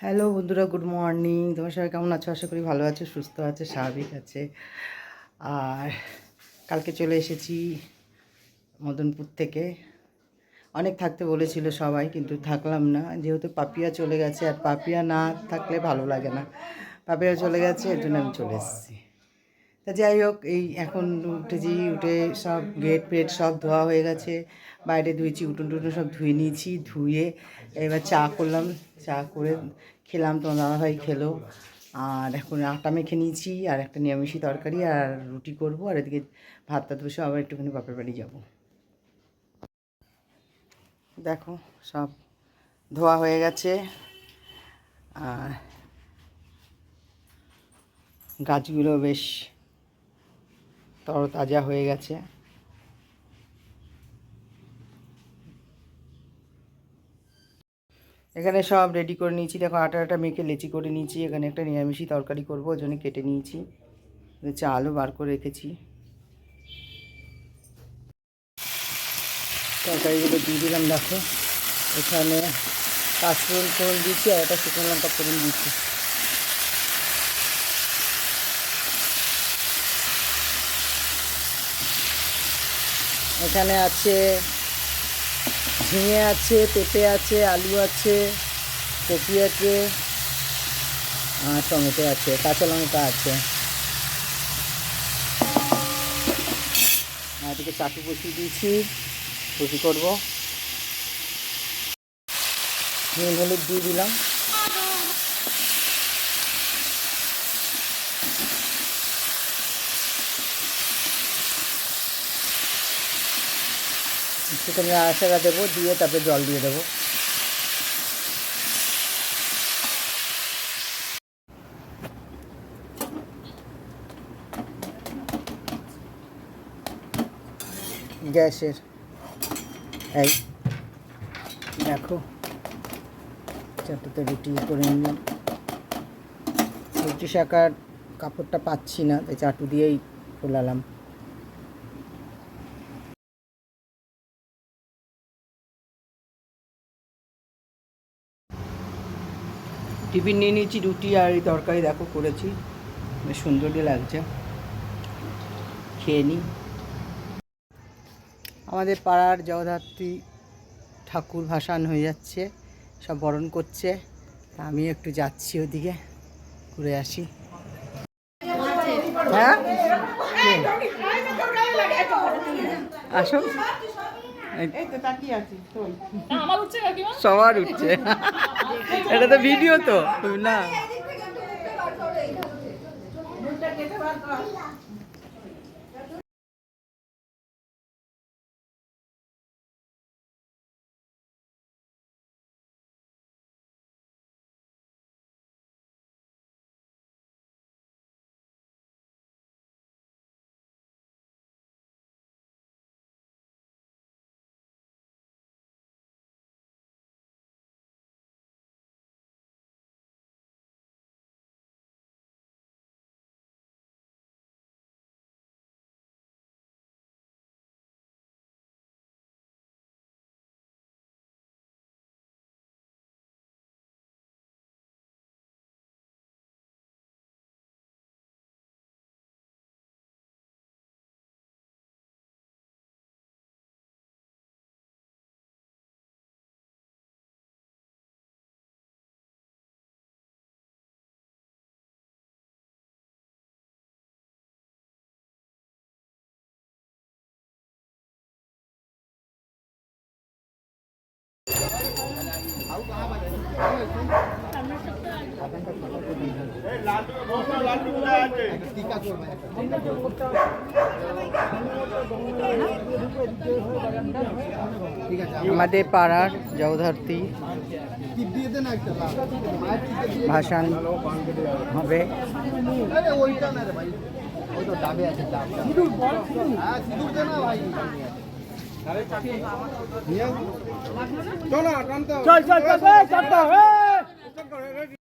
Hello বন্ধুরা, good morning. তোমার সবাই কেমন আছো? আশা করি ভালো আছে, সুস্থ আছে, স্বাভাবিক আছে। আর কালকে চলে এসেছি মদনপুর থেকে। অনেক থাকতে বলেছিল সবাই, কিন্তু থাকলাম না। যেহেতু পাপিয়া চলে গেছে, আর পাপিয়া না থাকলে ভালো লাগে না। পাপিয়া চলে গেছে, এর জন্য আমি চলে এসেছি। যাই হোক, এই এখন উঠেছি, উঠে সব গেট ফেট সব ধোয়া হয়ে গেছে। বাইরে ধুয়েছি, উঠুন টুটুন সব ধুয়ে নিয়েছি, ধুয়ে এবার চা করলাম, চা করে খেলাম, তোমার দাদাভাই খেলো। আর এখন আটা মেখে নিয়েছি, আর একটা নিরামিষি তরকারি আর রুটি করব, আর এদিকে ভাত টাত বসে আবার একটুখানি বাপের বাড়ি যাব। দেখো, সব ধোয়া হয়ে গেছে, আর গাছগুলো বেশ তরতাজা হয়ে গেছে। এখানে সব রেডি করে নিয়েছি। দেখো আটা আটা মেখে লেচি করে নিয়েছি। এখানে একটা নিরামিষি তরকারি করব, ওই জন্য কেটে নিয়েছি। চালও বার করে রেখেছি। তরকারিগুলো দিয়ে দিলাম, দেখো। এখানে কাঁচফোড়ন ফোড়ন দিচ্ছি আর একটা শুকনো লঙ্কা ফোড়ন দিচ্ছি এখানে আছে, ঝিঙে আছে, পেঁপে আছে, আলু আছে, কপি আছে, আর টমেটো আছে, কাঁচা লঙ্কা আছে। এদিকে চাটু বসিয়ে দিয়েছি রুটি করব। নুন, হলুদ দিয়ে দিলাম। একটুখানি আশাটা দেবো, দিয়ে তারপরে জল দিয়ে দেবো। গ্যাসের, এই দেখো, চারটাতে রুটি করে নিলাম। রুটি শাকার কাপড়টা পাচ্ছি না তাই চাটু দিয়েই ফোলালাম টিফিন নিয়ে নিয়েছি রুটি আর এই তরকারি দেখো করেছি। বেশ সুন্দরই লাগছে। খেয়ে নিই আমাদের পাড়ার জগদ্ধাত্রী ঠাকুর ভাসান হয়ে যাচ্ছে সব বরণ করছে। আমি একটু যাচ্ছি ওদিকে ঘুরে আসি। হ্যাঁ? আসো। সবার উঠছে। এটা তো? ভিডিও তো না আমাদের পাড়ার জগদ্ধাত্রী ভাসান হবে চল চল চল চল